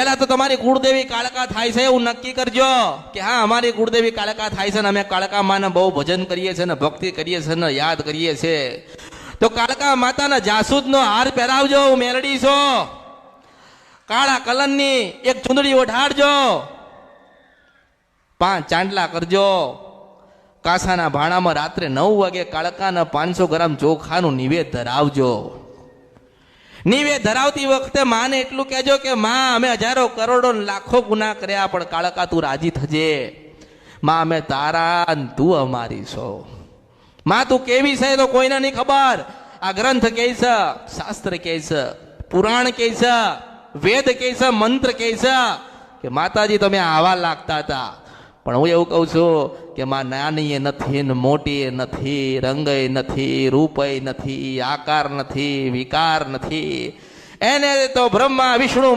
પહેલા તો તમારી કુળદેવી કાળકા થાય છે એવું નક્કી કરજો કે હા, અમારી કુળદેવી કાળકા થાય છે ને અમે કાળકા માને બહુ ભજન કરીએ છીએ ને ભક્તિ કરીએ છીએ ને યાદ કરીએ છીએ. તો કાળકા માતાના જાસૂદનો હાર પહેરાવજો, હું મેલડી છો. કાળા કલરની એક ચૂંદડી ઓઢાડજો. પાંચ ચાંદલા કરજો. કાસાના ભાણામાં રાત્રે નવ વાગે કાળકાના પાંચસો ગ્રામ ચોખાનું નિવેદ ધરાવજો. નિવેદ ધરાવતી વખતે માને એટલું કહેજો કે, માં, અમે હજારો કરોડો લાખો ગુના કર્યા, પણ કાળકા તું રાજી થજે. માં, અમે તારા તું અમારી છો. માં, તું કેવી છે તો કોઈને નહીં ખબર. આ ગ્રંથ કે છે, શાસ્ત્ર કે છે, પુરાણ કે છે, વેદ કે છે, મંત્ર કે છે કે, માતાજી, તમે આવા લાગતા હતા. પણ હું એવું કહું છું કે માં નાની નથી, ને મોટી નથી, રંગય નથી, રૂપય નથી, આકાર નથી, વિકાર નથી. એને તો બ્રહ્મા, વિષ્ણુ